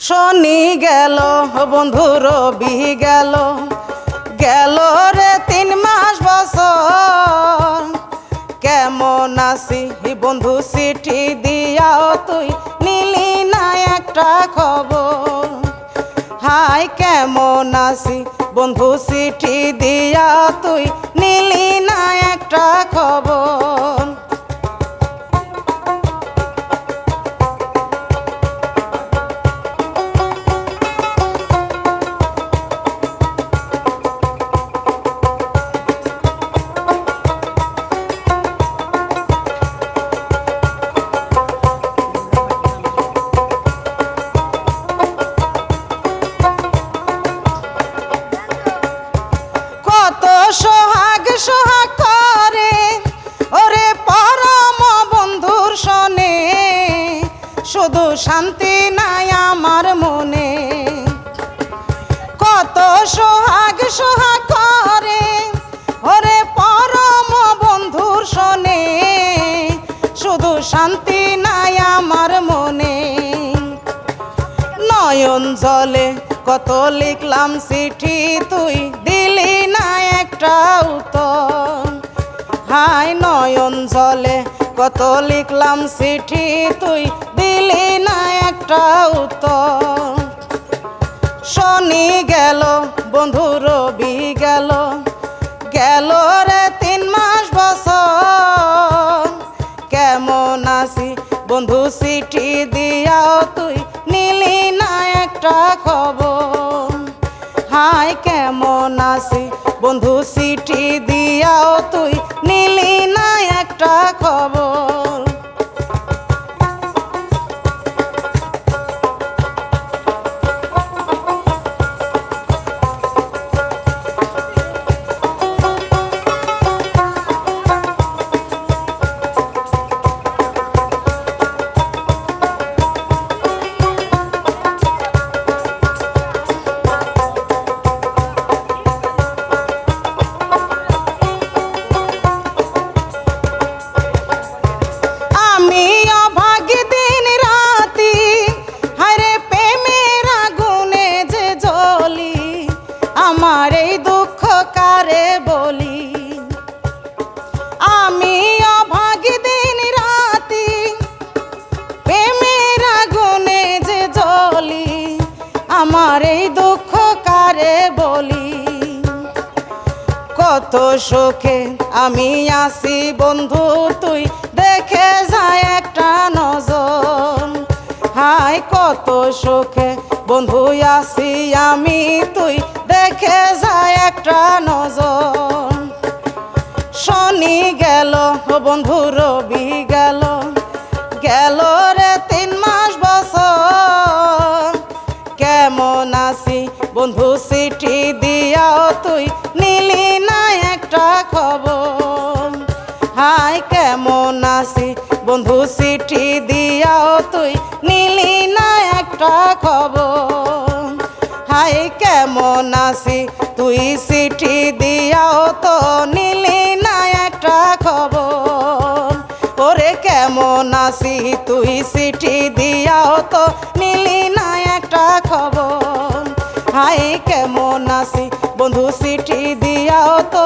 শনি গেল, বন্ধু রবি গেল। গেল রে তিন মাস বছর। কেমন আছি বন্ধু চিঠি দিয়াও তুই? নিলি না একটা খবর। হাই, কেমন আছি বন্ধু চিঠি দিয়া তুই? নিলি না একটা খবর। সোহাগ করে। ওরে পরম বন্ধুর সনে শুধু শান্তি নাই আমার মনে। নয়ন জলে কত লিখলাম চিঠি তুই দিলি না একটা উত্তর। হাই নয়ন জলে কত লিখলাম চিঠি তুই দিলি না একটা উত্তর। শনি গেল বন্ধু গেল গেল রে তিন মাস বছর। কেমন আছি বন্ধু সিটি দিয়াও তুই নিলি না একটা খবর? হাই কেমন আছি বন্ধু সিটি দিয়াও তুই কত সুখে আমি আসি বন্ধু তুই। দেখে যায় একটা নজর। হাই কত সুখে বন্ধু আসি আমি তুই। দেখে যায় একটা নজর। শনি গেল বন্ধু রবি খবর। হাই, কেমন আছি? বন্ধু, চিঠি দিয়াও তুই নিলি না একটা খবর। হাই, কেমন আছি? তুই চিঠি দিয়াও তো নিলি না একটা খবর। ওরে, কেমন আছি? তুই চিঠি দিয়াও তো নিলি না একটা খবর। হাই, কেমন আছি? বন্ধু, চিঠি দিয়াও তো